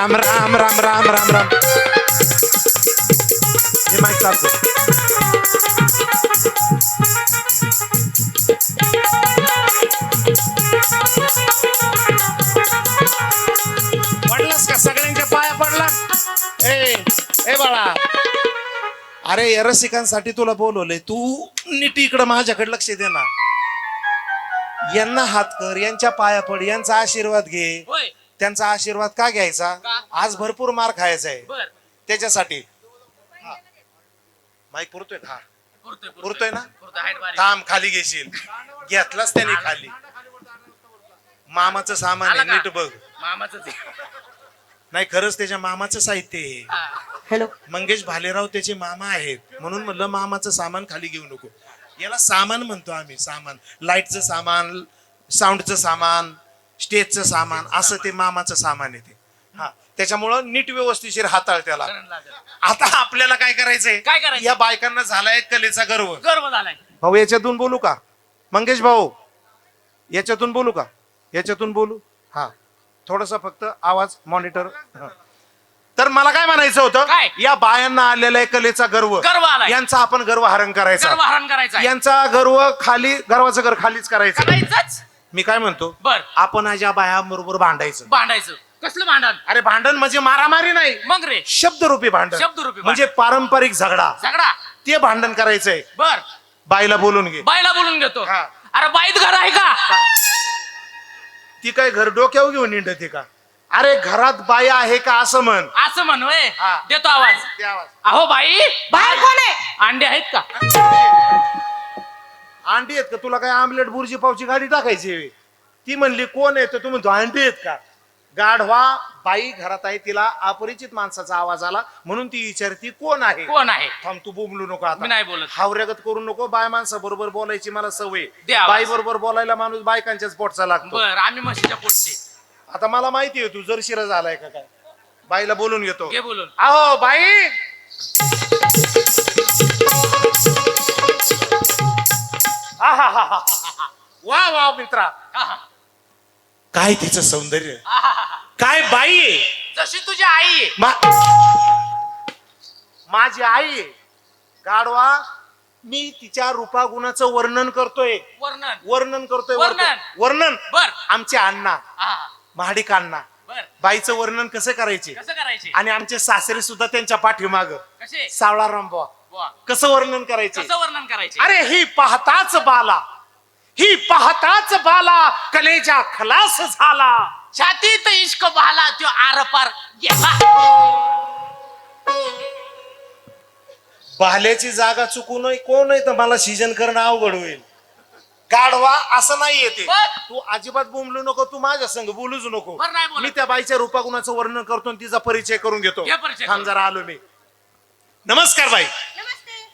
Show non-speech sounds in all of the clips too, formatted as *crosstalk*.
राम राम राम राम राम राम हे माहीत पडलास का? सगळ्यांच्या पाया पडला? ए ए बाळा. अरे या रसिकांसाठी तुला बोलवलंय. तू नीट इकडं माझ्याकडे लक्ष दे ना. यांना हात कर यांच्या पाया पड यांचा आशीर्वाद घे. होय. त्यांचा आशीर्वाद का घ्यायचा? आज भरपूर मार खायचा आहे. बर. त्याच्यासाठी. माईक पुरतोय का पुरतोय पुरतोय. ना? पुरतोय बारीक. थांब खाली घेशील. घेतलाच त्याने खाली. मामाचं सामान आहे? नीट बघ. मामाचंच आहे. नाही खरंच त्याच्या मामाचं साहित्य आहे हा. हॅलो. मंगेश भालेराव त्याचे मामा आहेत. म्हणून म्हणलं मामाचं सामान खाली घेऊ नको. याला सामान म्हणतो आम्ही सामान. लाईटचं सामान साऊंडचं सामान. स्टेजचं सामान असं ते मामाचं सामान आहे ते. हा त्याच्यामुळं नीट व्यवस्थिशीर हाताळ त्याला. आता आपल्याला काय करायचंय? काय करायचं? या बायकांना झालाय कलेचा गर्व. गर्व झालाय. भाऊ याच्यातून बोलू का? मंगेश भाऊ याच्यातून बोलू का? याच्यातून बोलू? हा थोडस फक्त आवाज मॉनिटर. तर मला काय म्हणायचं होतं? या बायांना आलेला आहे कलेचा गर्व. गर्व आलाय. यांचा आपण गर्व हरण करायचा. गर्व हरण करायचा यांचा गर्व खाली गर्वाचं घर खालीच करायचं. करायचंच. मी काय म्हणतो? बर. आपण आज या बायांबरोबर भांडायचं. भांडायचं. कसलं भांडण? अरे भांडण म्हणजे मारामारी नाही. मग रे. शब्दरूपी भांडण. शब्दरूपी म्हणजे पारंपरिक झगडा. सगळा ते भांडण करायचंय. बर. बाईला बोलून घे. बाईला बोलून घेतो. हा. अरे बाईत घर आहे का? ती काय घर डोक्यावर घेऊन निंडते का? अरे घरात बाई आहे का असं म्हण. असं म्हणवय हा. देतो आवाज. अहो बाई. बाहेर कोण आहे? अंडे आहेत का? अंडी आहेत का? तुला काय आमलेट बुर्जी पावची गाडी टाकायची आहे? ती म्हणली कोण आहे? तर तू म्हणतो अंडी आहेत का? गाढवा बाई घरात आहे तिला अपरिचित माणसाचा आवाज आला म्हणून ती विचारती कोण आहे? कोण आहे? थांब तू बोंबलू नको आता. नाही बोलत. हावऱ्यागत करू नको बाय माणसा बरोबर बोलायची मला सवय. दे आवाज. बाई बरोबर बोलायला माणूस बायकांच्याच पोटचा लागतो. बर आम्ही म्हशीच्या पोटचे. आता मला माहिती आहे तू जर शिरा झालाय का काय? बाईला बोलून घेतो. घे बोलून. अहो बाई! *laughs* वा वा मित्रा. काय तिचं सौंदर्य. काय बाई आहे जशी तुझी आई आहे. मा- माझी आई आहे. गाढवा मी तिच्या रूपागुणाचं वर्णन करतोय वर्णन वर्णन करतोय वर्णन. वर्णन वर्णन बर आमचे अण्णा. महाडिक अण्णा बर बाईचं वर्णन कसं करायचे कसं करायचे आणि आमचे सासरे सुद्धा त्यांच्या पाठीमाग कसे सावळा रामबा. कसं वर्णन करायचे? कसं वर्णन करायचे? अरे ही पाहताच बाला. ही पाहताच बाला. कलेजा खलास झाला. छातीत इश्क बहाला तो आरपार बाल्याची जागा चुकू नये कोण आहे तर मला सीजन करणं अवघड होईल. गाढवा असं नाही येते बघ. तू अजिबात बोंबलू नको तू माझ्या संग बोलूच नको. बरं नाही बोलत. मी त्या बाईच्या रूपागुणाचं वर्णन करतो आणि तिचा परिचय करून घेतो. घे परिचय थांब करून. जरा आलो मी. नमस्कार बाई. नमस्ते.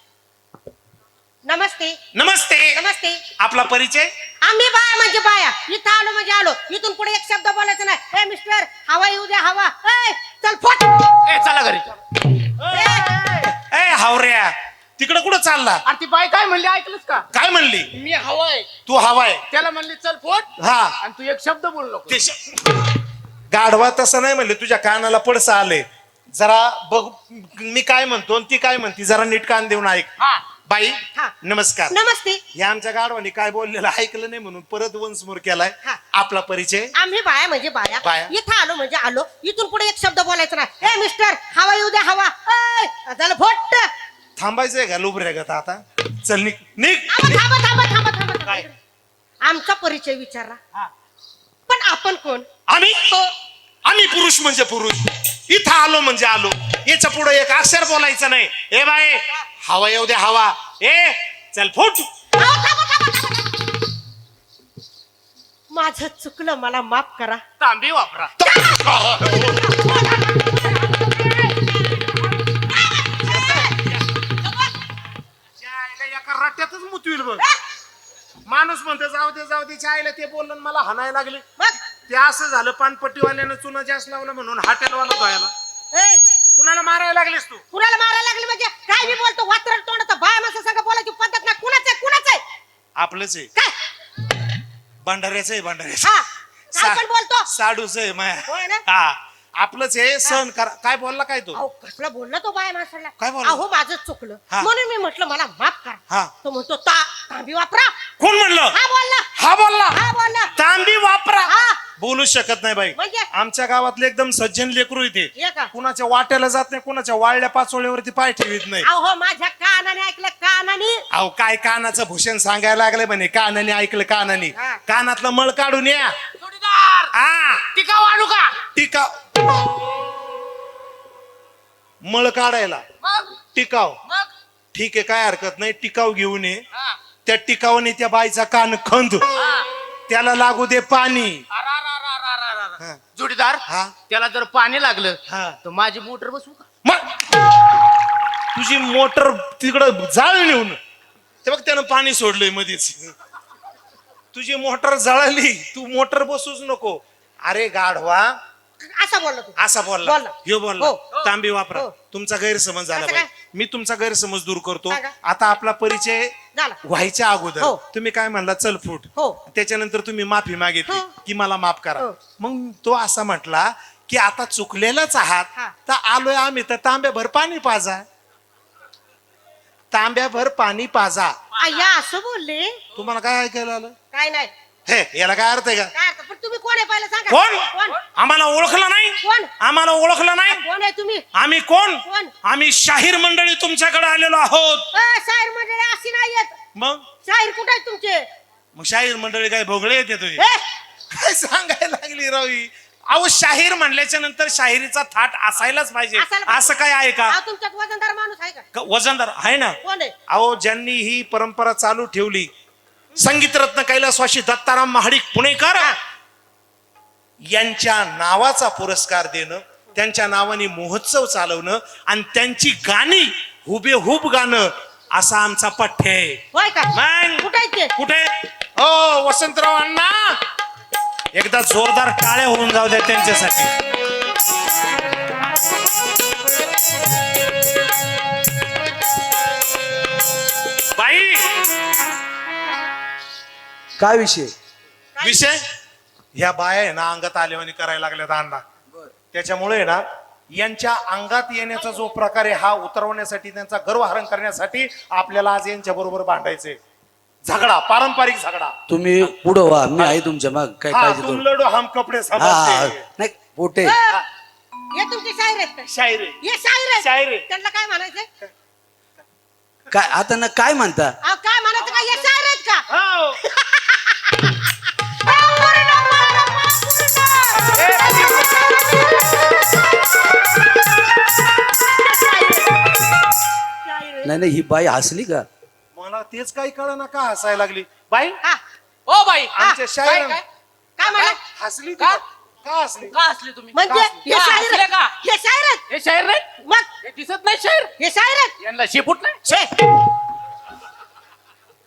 नमस्ते. नमस्ते. नमस्ते. आपला परिचय? आम्ही बाया म्हणजे बाया. इथं आलो म्हणजे आलो. इथून पुढे एक शब्द बोलायचा नाही. हे मिस्टर हवा येऊ द्या हवा. ए, चल फट. ए चला घरी. ए. हावऱ्या. तिकडं कुठं चालला? अरे ती बाई काय म्हणली? ऐकलंस का? काय म्हणली? मी हवाय तू हवाय त्याला म्हणली चल फोट. हा. आणि तू एक शब्द बोलू नको. ते श- गाढवा तसं नाही म्हणले. तुझ्या कानाला पडसा आले जरा बघ मी काय म्हणतो आणि ती काय म्हणती जरा नीट कान देऊन ऐक. हा. बाई हा. नमस्कार. नमस्ते. या आमच्या गाढवाने काय बोललेलं ऐकलं नाही म्हणून परत वंसमोर केलाय. हा. आपला परिचय? आम्ही बाया म्हणजे बाया. बाया. इथं आलो म्हणजे आलो. इथून पुढे एक शब्द बोलायचा नाही. हे मिस्टर हवा येऊ द्या हवा. ए, चल फट थांबायचंय का लुबऱ्या गत आता? चल निघ. निघ. थांबा थांबा थांबा थांबा थांबा थांबा. काय? आमचा परिचय विचारला हा. पण आपण कोण? आम्ही? आम्ही पुरुष म्हणजे पुरुष इथं आलो म्हणजे आलो याच्यापुढे एक अक्षर बोलायचं नाही ए बाय हवा येऊ दे हवा ए चल फुट. माझं चुकलं मला माफ करा तांबी वापरा एका रट्ट्यातच मुतविल बघ माणूस म्हणतो जाऊ दे जाऊ दे आईला ते बोललं आणि मला हाणायला लागले ते असं झालं पानपट्टीवाल्यानं चुना जास्त लावला म्हणून हॉटेलवाला धुवायला. ए, कुणाला मारायला लागलीस तू? कुणाला मारायला लागले म्हणजे? काय मी बोलतो वात्रट तोंडाचा बाय माणसा संग बोलायची पद्धत नाही. कुणाच आहे? कुणाच आहे? आपलंच आहे. काय? भंडाऱ्याचं आहे भंडाऱ्याचं. हा. काय पण बोलतो. साडूच आहे माया. होय ना? हा. आपलंच हे सहन करा. काय बोलला काय तो? अहो कसलं बोलला तो बाय माणसाला? काय बोलला? अहो माझं चुकलं. हा. म्हणून मी म्हटलं मला माफ करा. हा. तो म्हणतो ता तांबी वापरा. कोण म्हणलं? हा बोलला. हा बोलला. हा बोलला. तांबी वापरा. हा. बोलू शकत नाही बाई. म्हणजे? आमच्या गावातले एकदम सज्जन लेकरू इथे. ये का? कुणाच्या वाट्याला जात नाही कुणाच्या वाळल्या पाचोळ्यावरती पाय ठेवीत नाही. अहो माझ्या कानाने ऐकलं कानाने. अहो काय कानाचं भूषण सांगायला लागले म्हणे? कानाने ऐकलं कानाने. हा. कानातलं मळ काढून या. जोडीदार आ. टिका वाढू का? टिकाव. मळ काढायला. टिकाव. ठीक आहे काय हरकत नाही. टिकाव घेऊन ये. त्या टिकावने त्या बाईचा कान खंद. त्याला लागू दे पाणी. जोडीदार हा. त्याला जर पाणी लागलं हा. तर माझी मोटर बसवू का? मग? तुझी मोटर तिकडं जाळ नेऊन. ते बघ त्यानं पाणी सोडलंय मध्येच तुझी मोटर जळाली. तू मोटर बसूच नको. अरे गाढवा असं बोललो तू असा बोलला बोलला. ह्यो बोलला हो. तांबी वापरा हो. तुमचा गैरसमज झाला असं? मी तुमचा गैरसमज दूर करतो? आता आपला परिचय झाला व्हायच्या अगोदर हो. तुम्ही काय म्हणला चल फूट हो त्याच्यानंतर तुम्ही माफी मागितली हो. की मला माफ करा हो. मग तो असा म्हटला की आता चुकलेलाच आहात. तर आलोय आम्ही तर तांब्याभर पाणी पाजा तांब्याभर पाणी पाजा असं बोलले तुम्हाला काय ऐकायला आलं काय नाही हे याला काय अर्थ आहे का? काय अर्थ? पण तुम्ही कोण आहे पहिलं सांगा? कोण? कोण? आम्हाला ओळखलं नाही. कोण? आम्हाला ओळखलं नाही. कोण आहे तुम्ही? आम्ही कोण? कोण? आम्ही शाहीर मंडळी तुमच्याकडे आलेलो आहोत. अ, शाहीर मंडळी अशी नाही येत मग? शाहीर कुठे आहेत तुमचे? मग शाहीर मंडळी काय भोगळे येते तुझे हे? काय सांगायला लागली रावी? अहो शाहीर म्हणल्याच्या नंतर शाहिरीचा थाट असायलाच पाहिजे. असायला पाहिजे. असं काय आहे का? अहो, तुमच्यात वजनदार माणूस आहे का? क- वजनदार आहे ना? कोण आहे? अहो ज्यांनी ही परंपरा चालू ठेवली संगीतरत्न कैलासवाशी दत्ताराम महाडिक पुणेकर यांच्या नावाचा पुरस्कार देणं त्यांच्या नावाने महोत्सव चालवणं आणि त्यांची गाणी हुबेहूब गाणं असा आमचा पठ्य आहे. कुठे कुठे? ओ वसंतराव अण्णा! एकदा जोरदार टाळ्या होऊन जाऊ द्या त्यांच्यासाठी. काय विषय? विषय? ह्या बाया आहे ना अंगात आलेवानी करायला लागल्यात अण्णा. त्याच्यामुळे ना यांच्या अंगात येण्याचा जो प्रकार आहे हा उतरवण्यासाठी त्यांचा गर्वहरण करण्यासाठी आपल्याला आज यांच्या बरोबर भांडायचंय. झगडा पारंपरिक झगडा. तुम्ही पुढं व्हा मी आहे तुमच्या माग काय हा काळजी तुम करू लडो हम कपडे हा हा समजते. नाही पोटे. हे तुमचे शाहीर आहेत का? शायरी हे आहेत. शाहीर आहे. त्यांना काय म्हणायचंय? काय आता ना काय म्हणता? अहो, काय म्हणायचं का? हे शाहीर आहेत का? हो. नाही नाही ही बाई हसली का? मला तेच काही कळ ना का हसायला लागली? बाई हा, ओ बाई. आमच्या काय शायर काय? काय म्हणा? हसली ती का? का? हसली? का असले तुम्ही? म्हणजे हे का शाहीर हसले? आहेत का? हे शाहीर आहेत हे शाहीर नाही मग? हे दिसत नाही शाहीर हे शाहीर आहेत यांना शेपूट नाही? छे,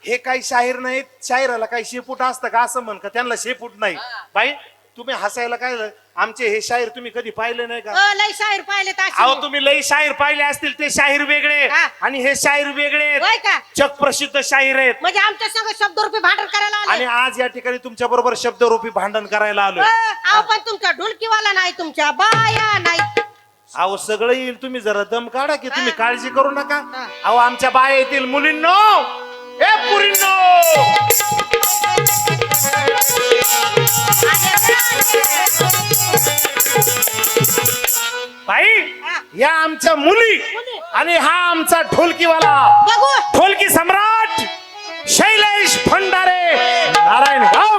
हे काही शाहीर नाहीत शाहिराला काही शेपूट असतं का असं म्हण का त्यांना शेपूट नाही. बाई तुम्ही हसायला काय झालं? आमचे हे शाहीर तुम्ही कधी पाहिले नाही का? अ, लय शाहीर पाहिले अहो. तुम्ही लई शाहीर पाहिले असतील ते शाहीर वेगळे हा. आणि हे शाहीर वेगळे होय का? जग प्रसिद्ध शाहीर आहेत. म्हणजे आमच्या संग शब्द रुपये भांडण करायला आणि आले आज या ठिकाणी तुमच्या बरोबर शब्दरूपी भांडण करायला अ, अहो पण तुमचा ढोलकीवाला नाही तुमच्या बाया नाही. अहो सगळं येईल तुम्ही जरा दम काढा की तुम्ही. काळजी करू नका. अहो आमच्या बाया येतील मुलींनो ए पुरींनो बाई. या आमच्या मुली. आणि हा आमचा ढोलकीवाला ढोलकी सम्राट शैलेश भंडारे नारायण गावकर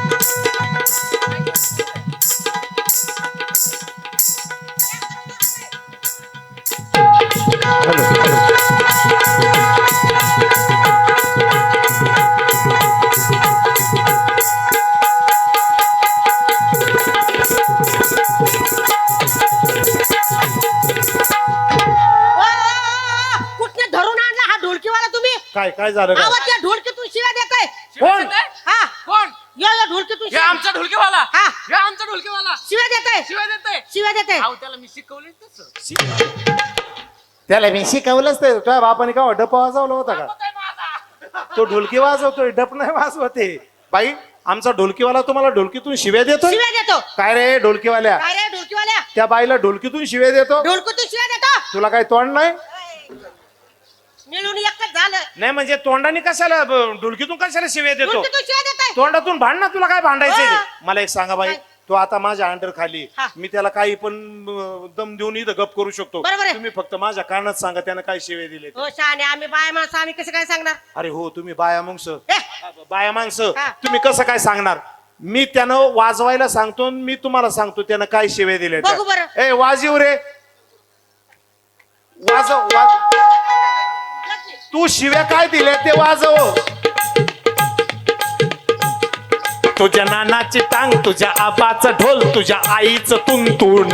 काय झालं काय? आवाज त्या ढोलकीतून शिव्या देत आहे कोण? हा. कोण? यो यो ढोलकीतून हे शिव्या- आमचा ढोलकेवाला? हा. हे आमचा ढोलकेवाला? शिव्या देत आहे शिवाय देतोय? शिव्या देत आहे अहो त्याला मी शिकवले तसं. त्याला मी शिकवलंच ते तुझ्या बापाने का डप वाजवला होता का? तो ढोलकी वाजवतोय डप नाही वाजवते. बाई आमचा ढोलकीवाला तुम्हाला ढोलकीतून शिव्या देतोय? शिव्या देतो. काय रे ढोलकीवाल्या? काय रे ढोलकीवाल्या? त्या बाईला ढोलकीतून शिव्या देतो? ढोलकीतून शिव्या देतो. तुला काय तोंड नाही? मिळून एकच झालं नाही म्हणजे तोंडाने कशाला ब- ढोलकीतून कशाला शिव्या देतो ढोलकीतून शिव्या तोंडातून भांड ना तुला काय भांडायचंय ते? हा. मला एक सांगा बाई? तो आता माझ्या अंडर खाली हा. मी त्याला काही पण अं, दम देऊन इथं गप करू शकतो बरोबर आहे. तुम्ही फक्त माझ्या कानात सांगा त्यानं काय शिवे दिले ते. हो शहाणे आम्ही बाय माणसं आम्ही कसं काय सांगणार अरे हो तुम्ही बाया माणस ए, बाया माणसं हा. तुम्ही कसं काय सांगणार मी त्यानं वाजवायला सांगतो आणि मी तुम्हाला सांगतो त्यानं काय शिवे दिले त्या. बघू बरं. ए वाजीव रे वाजव वाज तू शिव्या काय दिले ते वाजव. तुझ्या नानाची टांग तुझ्या आबाचं ढोल तुझ्या आईचं तुंतुण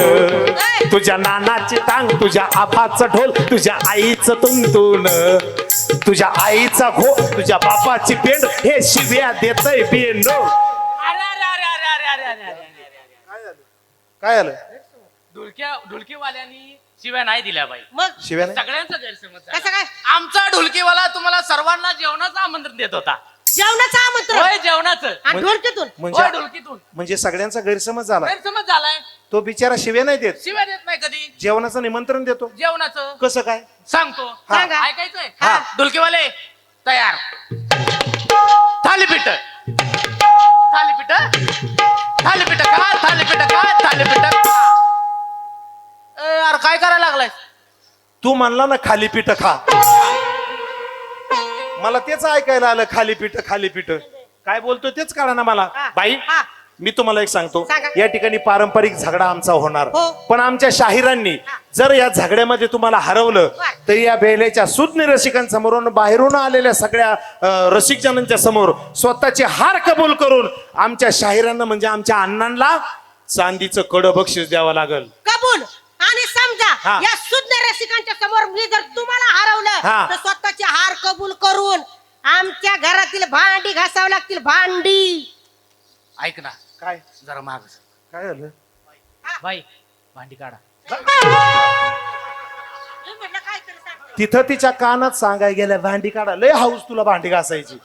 तुझ्या नानाची टांग तुझ्या आबाचं ढोल तुझ्या आईचं तुंतुण तुझ्या आईचा घो तुझ्या बापाची पेंड हे शिव्या देतय पेंड काय आलं ढुलक्या ढुलकीवाल्यांनी शिव्या नाही दिल्या बाई. मग? शिव्या नाही? सगळ्यांचा गैरसमज झाला. कसं काय? आमचा ढोलकेवाला तुम्हाला सर्वांना जेवणाचं आमंत्रण देत होता. जेवणाचं आमंत्रण? होय जेवणाचं. आणि ढोलकीतून? होय म्हणजे ढोलकीतून. म्हणजे सगळ्यांचा गैरसमज झाला. गैरसमज झालाय. तो बिचारा शिव्या नाही देत. शिव्या देत नाही कधी. जेवणाचं निमंत्रण देतो. जेवणाचं. कसं काय? सांगतो. सांगा. ऐकायचंय? हा. ढोलकेवाले तयार. थालीपीठ. थालीपीठ? थालीपीठ का? थालीपीठ का? थालीपीठ. का यार काय करायला लागलाय तू म्हणला ना खाली पीठ खा मला तेच ऐकायला आलं खाली पीठ खाली पीठ काय बोलतो तेच कळा ना मला हा. बाई हा. मी तुम्हाला एक सांगतो सांगा. या ठिकाणी पारंपरिक झगडा आमचा होणार हो. पण आमच्या शाहिरांनी जर या झगड्यामध्ये तुम्हाला हरवलं बर. तर या बेलेच्या सुज्ञ रसिकांसमोरून बाहेरून आलेल्या सगळ्या अं, रसिकजनांच्या समोर स्वतःचे हार कबूल करून आमच्या शाहिरांना म्हणजे आमच्या अण्णांना चांदीचं कडं बक्षीस द्यावं लागल कबूल आणि समजा हा. या शुद्ध रसिकांच्या समोर मी जर तुम्हाला हा. हरवलं तर स्वतःचे हार कबूल करून आमच्या घरातील भांडी घासावं लागतील भांडी. ऐक ना. काय? जरा माग. काय झालं? बाई भांडी काढा. मी म्हटलं काहीतरी सांग. तिथं तिच्या कानात सांगाय गेल्या भांडी काढा. लय हाऊस तुला भांडी घासायची.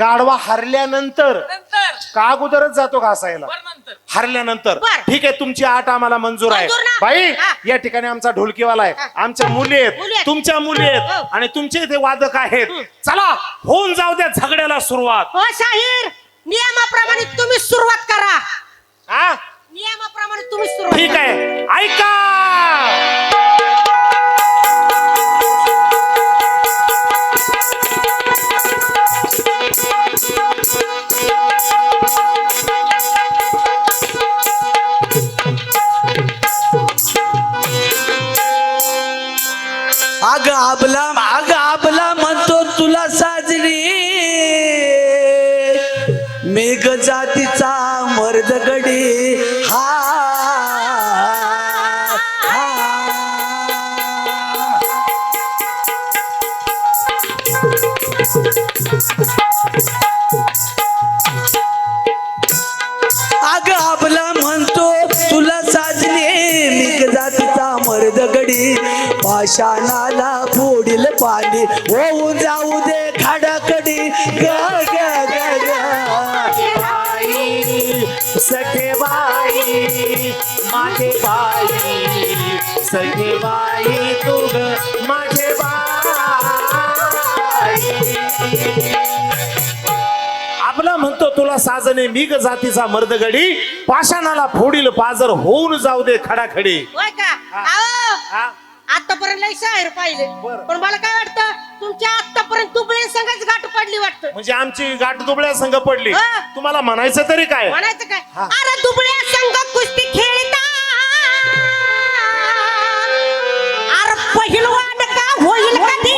गाडवा हरल्यानंतर नंतर. का अगोदरच जातो घासायला? नंतर हरल्यानंतर. बर. ठीक आहे तुमची आठ आम्हाला मंजूर आहे. मंजूर ना? बाई हा. या ठिकाणी आमचा ढोलकीवाला आहे. हा. आमच्या मुली मुली आहेत. आहेत. तुमच्या मुली हो. आहेत आणि तुमचे इथे वादक आहेत. चला होऊन जाऊ द्या झगड्याला सुरुवात. हो शाहीर. नियमाप्रमाणे तुम्ही सुरुवात करा. हा नियमाप्रमाणे तुम्ही सुरुवात ठीक. आहे. ऐका! ভাবলাম पाषाणाला फोडील पाणी. होऊन जाऊ दे खाडाकडी. ग ग सखे बाई माझे बाई. सखे बाई तू माझे बाई. आपला म्हणतो तुला साजने मिग जातीचा मर्दगडी. पाषाणाला फोडील पाजर होऊन जाऊ दे खडाखडी? आतापर्यंत लय शाहीर पाहिले. बरं. पण मला काय वाटतं तुमच्या आतापर्यंत दुबळे संघच गाठ पडली वाटतं. म्हणजे आमची गाठ दुबळ्या संघ पडली. हा. तुम्हाला म्हणायचं तरी काय? म्हणायचं काय? हा. अरे दुबळ्या संघ कुस्ती खेळता. अरे पहिलवान का होईल कधी?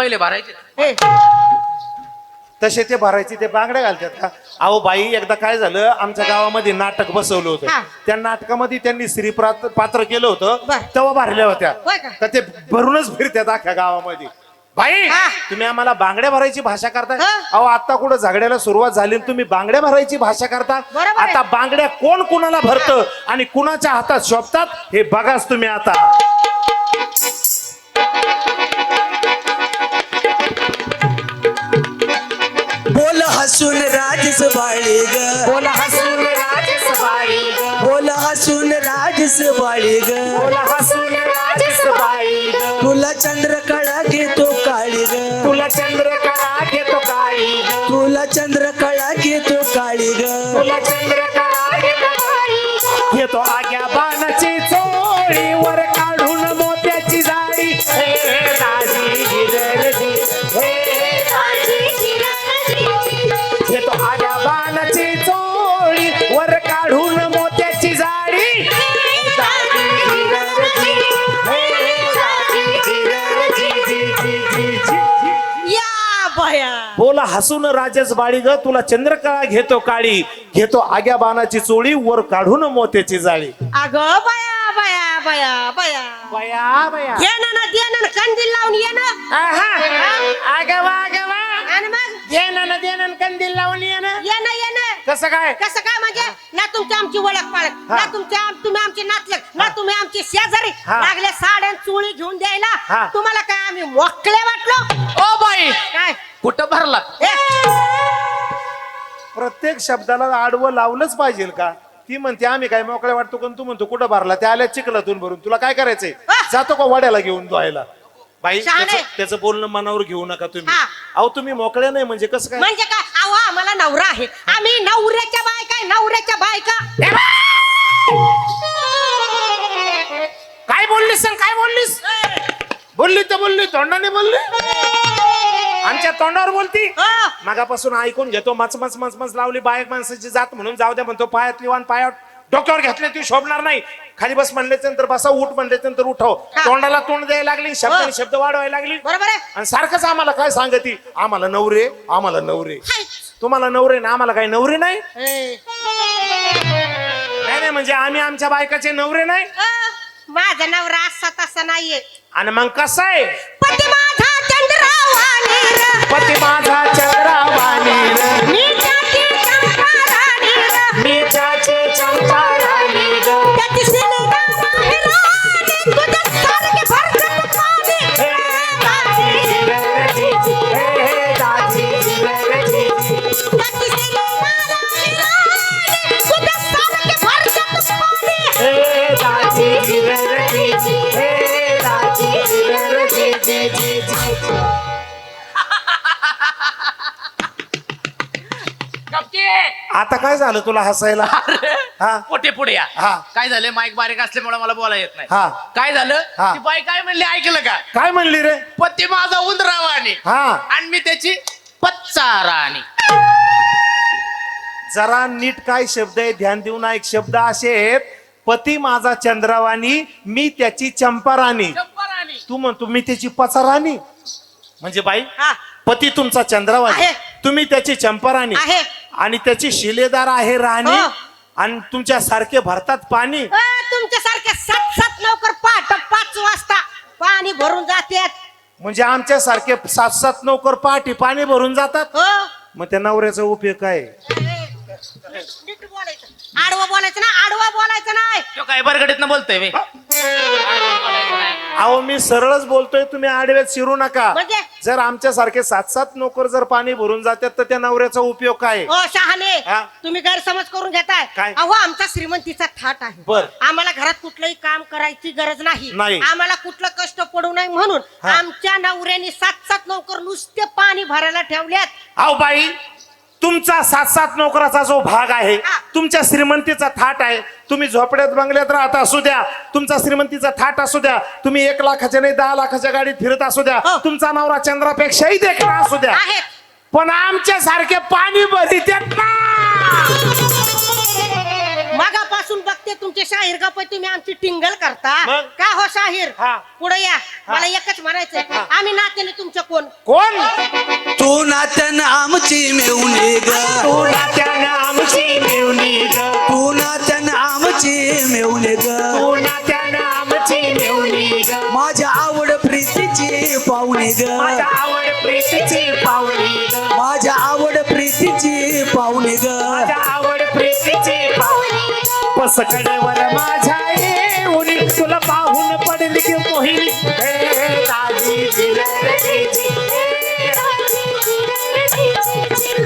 पहिले भरायचे हे, तसे ते भरायचे ते बांगड्या घालतात का अहो बाई एकदा काय झालं आमच्या गावामध्ये नाटक बसवलं हा. होतं त्या नाटकामध्ये त्यांनी स्त्री पात्र पात्र केलं होतं बर. तेव्हा भरल्या होत्या होय का? तर ते भरूनच फिरतात अख्ख्या गावामध्ये बाई हा. तुम्ही आम्हाला बांगड्या भरायची भाषा करताय हा. अहो आता कुठं झगड्याला सुरुवात झाली आणि तुम्ही बांगड्या भरायची भाषा करता बरोबर आहे. आता बांगड्या कोण कुणाला भरतं आणि कुणाच्या हातात शोभतात हे बघाच तुम्ही आता हसून राजस बाळी ग बोला हसून राजस बाई ग. बोल हसून राजस बाळी ग बोला हसून राजस बाई ग. तुला चंद्रकळा घेतो हसून राजस बाळी ग तुला चंद्रकळा घेतो काळी घेतो आग्या बाणाची चोळी वर काढून मोत्याची जाळी. अग बया बया बया बया. बया बया. ये ना ना दे ना कंदील लावून ये ना. आगवा आगवा. आणि मग? येणं देणं कंदील लावून येणं ये ना ये ना. कसं काय? कसं काय म्हणजे? ना तुमची आमची ओळख पाळख हा. ना तुमच्या तुम्ही आमचे नातलग ना तुम्ही आमचे शेजारी. हा. लागले साड्या चुळी घेऊन द्यायला हा. तुम्हाला काय आम्ही मोकळे वाटलो? O by! काय? कुठं भरला ए, प्रत्येक शब्दाला आडवं लावलंच पाहिजे का? ती म्हणते आम्ही काय मोकळ्या वाटतो पण तू म्हणतो कुठं भरला? त्या आल्या चिखलातून भरून. तुला काय करायचंय. जातो का वड्याला घेऊन धुवायला? बाई शहाणे. त्याचं- त्याचं बोलणं मनावर घेऊ नका तुम्ही. हा. अहो तुम्ही मोकळ्या नाही म्हणजे कसं काय? म्हणजे काय? आम्हाला नवरा आहे. आम्ही नवऱ्याच्या बायका नवऱ्याच्या बायका. काय बोललीस सांग काय बोललीस? बोलली तर बोलली तोंडाने बोलली. आमच्या तोंडावर बोलती. हो. मागापासून ऐकून घेतो मच मच मच मच लावली बायक माणसाची जात म्हणून जाऊ द्या म्हणतो पायात लिवान पायात डोक्यावर घेतले ती शोभणार नाही. खाली बस म्हणल्याच्या नंतर बसा उठ म्हणल्याच्या नंतर उठव. हा. तोंडाला तोंड द्यायला लागली शब्दाने हो. शब्द वाढवायला लागली. बरोबर आहे. आणि सारखंच आम्हाला काय सांगती? आम्हाला नवरे आम्हाला नवरे. हाय. तुम्हाला नवरे ना आम्हाला काही नवरे नाही? ए, नाही नाही म्हणजे आम्ही आमच्या बायकाचे नवरे नाही? अ, माझा नवरा असा तसा नाहीये. आणि मग कसं आहे? पती माझा चंद्रावाणी र. पती माझा र. मी झालं तुला हसायला? *laughs* हा? पोटे पुढे या. हा. काय झालं? माईक बारीक असल्यामुळे मला बोला येत नाही. हा. काय झालं? हा. ती बाई काय म्हणली? ऐकलं का? काय म्हणली रे? पती माझा उंदरावाणी हा. आणि मी त्याची पच्चाराणी जरा नीट काय शब्द आहे? ध्यान देऊन ऐक शब्द असे आहेत. पती माझा चंद्रावाणी मी त्याची चंपाराणी. चंपाराणी. तू म्हणतो मी त्याची पचाराणी. म्हणजे बाई हा. पती तुमचा चंद्रावाणी. आहे. तुम्ही त्याची चंपाराणी. आहे. आणि त्याची शिलेदार आहे राणी. हो. आणि तुमच्या सारखे भरतात पाणी. अ, तुमच्यासारखे सात सात लवकर पाठ पाच वाजता पाणी भरून जातात. म्हणजे आमच्या सारखे सात सात नौकर पहाटे पाणी भरून जातात? हो. मग त्या नवऱ्याचा उपयोग काय? नीट बोलायचं आडवं बोलायचं ना आडवं बोलायचं नाही तो काय बरगडीत बोलतोय बे. अहो मी सरळच बोलतोय तुम्ही आडव्यात शिरू नका म्हणजे? जर आमच्या सारखे सात सात नोकर जर पाणी भरून जातात तर त्या नवऱ्याचा उपयोग काय हो शहाणे हा? तुम्ही गैरसमज करून घेताय काय? अहो आमचा श्रीमंतीचा थाट आहे बर. आम्हाला घरात कुठलंही काम करायची गरज नाही नाही. आम्हाला कुठलं कष्ट पडू नये म्हणून हा. आमच्या नवऱ्याने सात सात नोकर नुसते पाणी भरायला ठेवल्यात अहो बाई तुमचा सात सात नोकराचा जो भाग आहे. तुमच्या श्रीमंतीचा थाट आहे. तुम्ही झोपड्यात बंगल्यात राहत असू द्या. तुमचा श्रीमंतीचा थाट असू द्या. तुम्ही एक लाखाच्या नाही दहा लाखाच्या गाडीत फिरत असू द्या. हो. तुमचा नवरा चंद्रापेक्षाही देखणा असू द्या. पण आमच्या सारखे पाणी येत ना. मगापासून बघते तुमचे शाहीर गप्पा तुम्ही आमची टिंगल करता. मग? का हो शाहीर? हा. पुढे या. मला एकच म्हणायचंय. आम्ही नात्याने तुमचं कोण? कोण? तू नात्यानं आमची मेवणी ग. तू नात्यानं आमची मेवणी ग. तू नात्यानं आमची मेवणी ग. तू नात्यानं आमची मेवणी ग. माझ्या आवड प्रीतीची पाहुणी ग. माझ्या आवड प्रीतीची ग. माझ्या आवड प्रीतीची पाहुणी ग. माझ्या पसकडेवर माझ्या येऊनी तुला पाहून पडली की मोहिनी.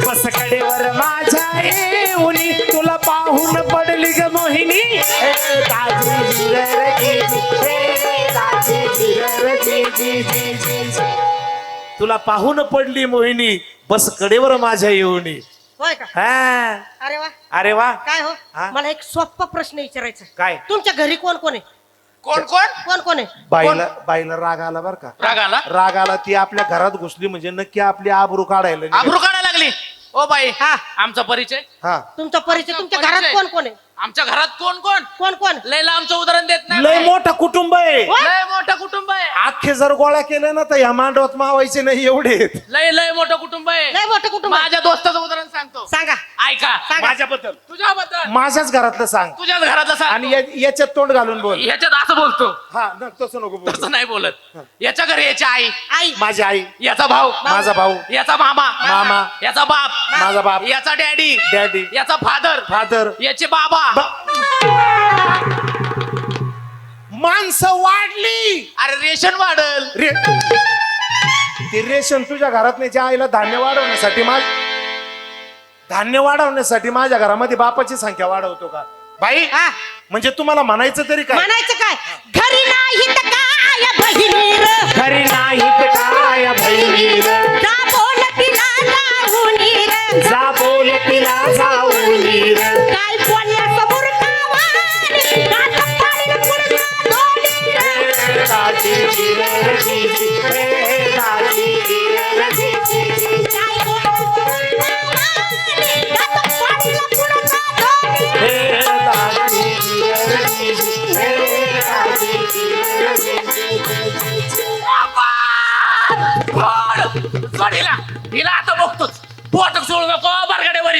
पसकडेवर माझ्या येऊनी तुला पाहून पडली ग मोहिनी. तुला पाहून पडली मोहिनी. बस कडेवर माझ्या येऊनी होय का? हा. अरे वा. अरे वा. काय हो? हा? मला एक सोप्पा प्रश्न विचारायचा काय? तुमच्या घरी कोण कोण आहे? कोण कोण? कोण कोण आहे? बाईला बाईला राग आला बर का? राग आला? राग आला ती आपल्या घरात घुसली म्हणजे नक्की आपली आबरू काढायला निघाली. आबरू काढायला लागली. ओ बाई हा. आमचा परिचय? हा. तुमचा परिचय तुमच्या घरात. कोण कोण आहे? आमच्या घरात कोण कोण? कोण कोण? लयला आमचं उदाहरण देत नाही लय. मोठं कुटुंब आहे. लय मोठं कुटुंब आहे. अख्खे जर गोळा केले ना तर या मांडवत मावायचे नाही एवढे. आहेत. लय लय मोठं कुटुंब आहे. लय मोठं कुटुंब आहे. माझ्या दोस्ताचं उदाहरण सांगतो. सांगा. ऐका. सांगा. माझ्याबद्दल. तुझ्याबद्दल. माझ्याच घरातलं सांग. तुझ्याच घरातलं सांग. आणि या- याच्यात तोंड घालून बोल. ह्याच्यात असं बोलतो. हा न, तसं नको बोल. तसं नाही बोलत. याच्या घरी याची आई. आई. माझी आई. याचा भाऊ. माझा भाऊ. याचा मामा. मामा. याचा बाप. माझा बाप. याचा डॅडी. डॅडी. याचा फादर. फादर. याचे बाबा. माणसं वाढली. अरे रेशन वाढल. रे ते रेशन तुझ्या घरात नाही ज्या आईला धान्य वाढवण्यासाठी माझ धान्य वाढवण्यासाठी माझ्या घरामध्ये बापाची संख्या वाढवतो का? बाई हा. म्हणजे तुम्हाला म्हणायचं तरी काय? म्हणायचं काय? घरी नाही तर काय बहिणी र खरी नाही काय बहिणी रे. जा बोल तिला र. जा बोल तिला जाऊनी रे. *laughs* हिला हिला आता बघतोच. पोट सोडू नको बरगड्यावर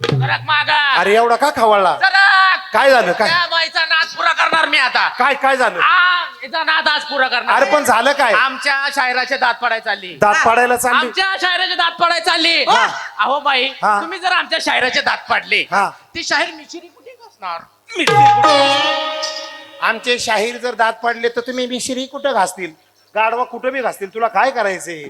सरक मागा. अरे एवढा का खवळला? सरक काय झालं? काय? त्या बाईचा नाच पुरा करणार मी आता. काय काय झालं? आ, हिचा नाद आज पुरा करणार अरे पण झालं काय? आमच्या शायराचे दात पडाय चालली. दात पाडायला चालली? आमच्या शायराचे दात पडाय चालली. हा. अहो बाई हा. तुम्ही जर आमच्या शायराचे दात पाडले हा. ती शाहीर मिशिरी कुठे बसणार आमचे शाहीर जर दात पाडले तर तुम्ही मिश्री कुठं घासतील? गाडवा कुठं बी घासतील तुला काय करायचंय?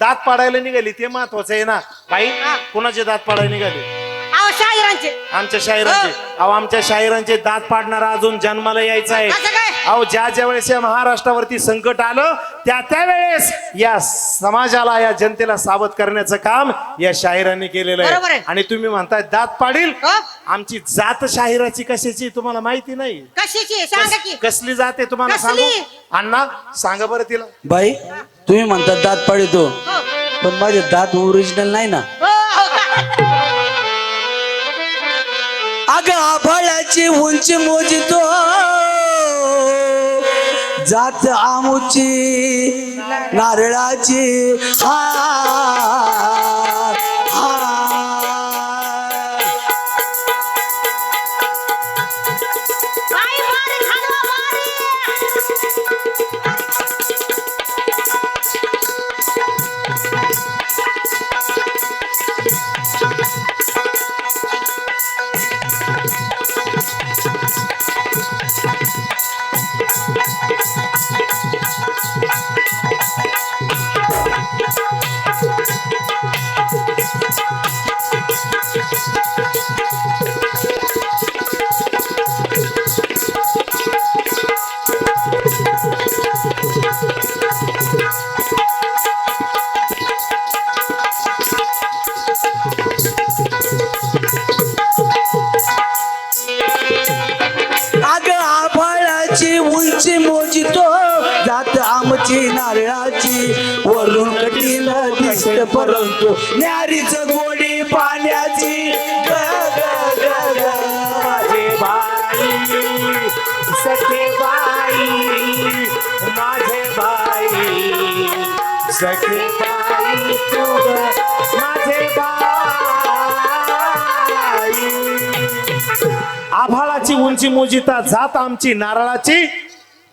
दात पाडायला निघाली ते महत्वाचं आहे ना. बाई कुणाचे दात पाडायला निघाले? अहो शाहिरांचे आमच्या शाहिरांचे अहो आमच्या शाहिरांचे दात पाडणारा अजून जन्माला यायचा आहे असं काय? अहो ज्या ज्या वेळेस या महाराष्ट्रावरती संकट आलं त्या त्यावेळेस या समाजाला या जनतेला सावध करण्याचं काम या शाहिरांनी केलेलं बरोबर आहे आहे. आणि तुम्ही म्हणताय दात पाडील हो? आमची जात शाहिराची कशाची तुम्हाला माहिती नाही कशाची आहे? सांगा की कसली जाते तुम्हाला कसली? सांगू अण्णा सांगा बरं तिला बाई तुम्ही म्हणता दात पाडितो हो. पण माझे दात ओरिजिनल नाही ना हो, हो का? अग आभाळाची उंची मोजितो जात आमुची नारळाची हा हा. आभाळाची उंची मोजिता जात आमची नारळाची.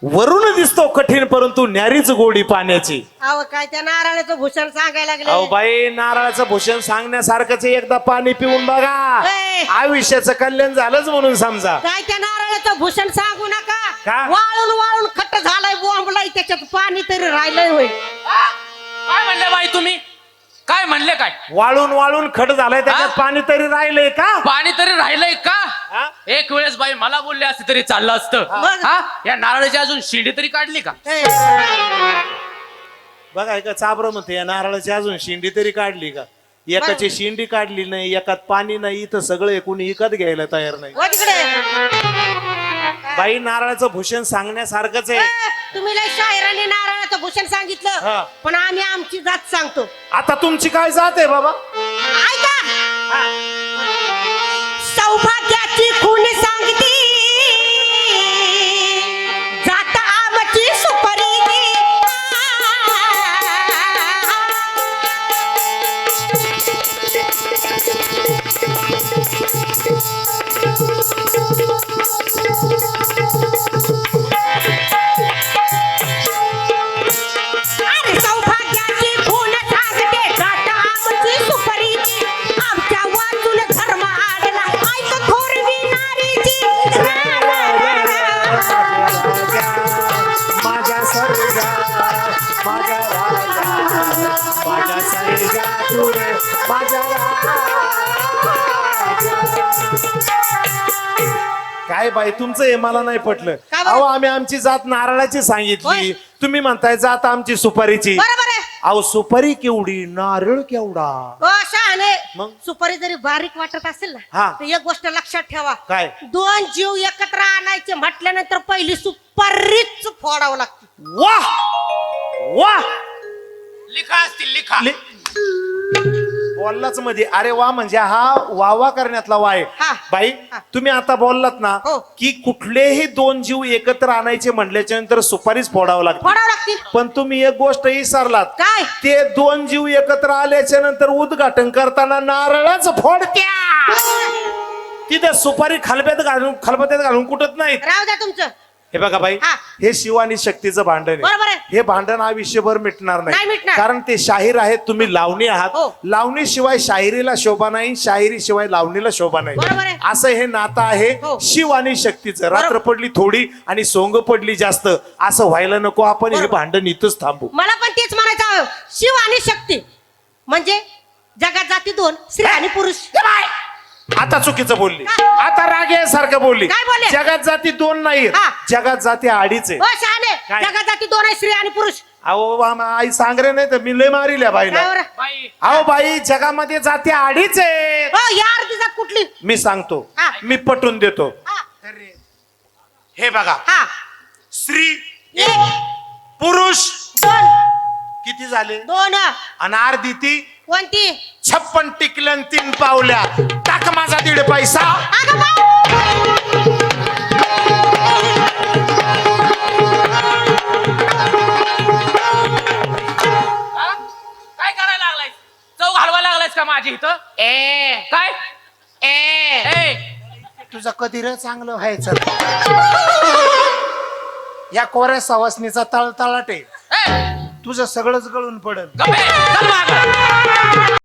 वरून दिसतो कठीण परंतु न्यारीच गोडी पाण्याची. अहो काय त्या नारळाचं भूषण सांगायला अहो लागले बाई नारळाचं भूषण सांगण्यासारखंच आहे. एकदा पाणी पिऊन बघा. ए. आयुष्याचं कल्याण झालंच म्हणून समजा. काय त्या नारळाचं भूषण सांगू नका? का? वाळून वाळून खट्ट झालाय बोंबलाय त्याच्यात पाणी तरी राहिलंय होय. काय म्हणले बाई तुम्ही? काय म्हणले काय? वाळून वाळून खड झालाय त्याच्यात हा? पाणी तरी राहिलंय का? पाणी तरी राहिलंय का? एक वेळेस बाई मला बोलले असते तरी चाललं असतं? हा. या नारळाची अजून शिडी तरी काढली का? बघा एका चाबर म्हणते या नारळाची अजून शिंडी तरी काढली का? एकाची शिंडी काढली नाही एकात पाणी नाही इथं सगळं कोणी विकत घ्यायला तयार नाही. व तिकडे. बाई नारळाचं भूषण सांगण्यासारखंच आहे. तुम्ही लय शायराने नारळाचं भूषण सांगितलं. पण आम्ही आमची जात सांगतो. आता तुमची काय जात आहे बाबा? ऐका. सौभाग्याची खून सांगती तुमचं हे मला नाही पटलं. का बरं? अहो आम्ही आमची जात नारळाची सांगितली. तुम्ही म्हणताय जात आमची सुपारीची. बरोबर आहे अहो सुपारी केवढी नारळ केवढा? हो शहाणे. मग? सुपारी जरी बारीक वाटत असेल हा. ना तर एक गोष्ट लक्षात ठेवा. काय? दोन जीव एकत्र आणायचे म्हटल्यानंतर पहिली सुपारीच फोडावं लागते. वा वा लिखा असतील लिखा. बोललाच मध्ये अरे वा म्हणजे हा वावा करण्यातला वाय. हा. बाई हा. तुम्ही आता बोललात ना हो. की कुठलेही दोन जीव एकत्र आणायचे म्हणल्याच्या नंतर सुपारीच फोडावं लागते फोडावं पण तुम्ही एक गोष्ट विसरलात. काय? ते दोन जीव एकत्र आल्याच्यानंतर उद्घाटन करताना नारळच फोडत्या तिथे सुपारी खलब्यात घालून खलबत्यात घालून कुठत नाहीत. राहू द्या तुमचं. हे बघा बाई हा. हे शिव आणि शक्तीचं भांडण बरोबर आहे. हे भांडण आयुष्यभर मिटणार नाही नाही मिटणार. कारण ते शाहीर आहेत तुम्ही लावणी हो. आहात लावणी शिवाय शाहिरीला शोभा नाही शाहिरी शिवाय लावणीला शोभा बरोबर नाही आहे. असं हे नातं आहे हो. शिव आणि शक्तीचं रात्र. पडली थोडी आणि सोंग पडली जास्त असं व्हायला नको आपण हे बरोबर. भांडण इथंच थांबू मला पण तेच म्हणायचं आहे. शिव आणि शक्ती म्हणजे जगात जाती दोन स्त्री आणि पुरुष आता चुकीचं बोलली? आता रागे सारखं बोलली. काय बोलले? जगात जाती दोन नाही हा. जगात जाती अडीच आहे हो शहाणे. काय? जगात जाती दोन आहे स्त्री आणि पुरुष. अहो आम- आई सांगरे नाही तर मी लय मारिल्या बाईला. काय बरं? बाई. अहो बाई जगामध्ये जाती अडीच आहे हो या अर्धी जात कुठली? मी सांगतो. हा. मी पटवून देतो. हा. हे बघा. हा. स्त्री एक पुरुष दोन. किती झाले? दोन. आणि अर्धी ती? कोणती? छप्पन टिकल्या आणि तीन पावल्या. टाक माझा दीड पैसा! हा? काय करायला लागलाय? चौ घालवा लागलायस का माझी इथं? ए. काय? ए. तुझं कधी रे चांगलं व्हायचं? या कोऱ्या सवासनीचा तळतळाट. आहे ए. तुझं सगळंच गळून पडल. गप्पे, चल मागं.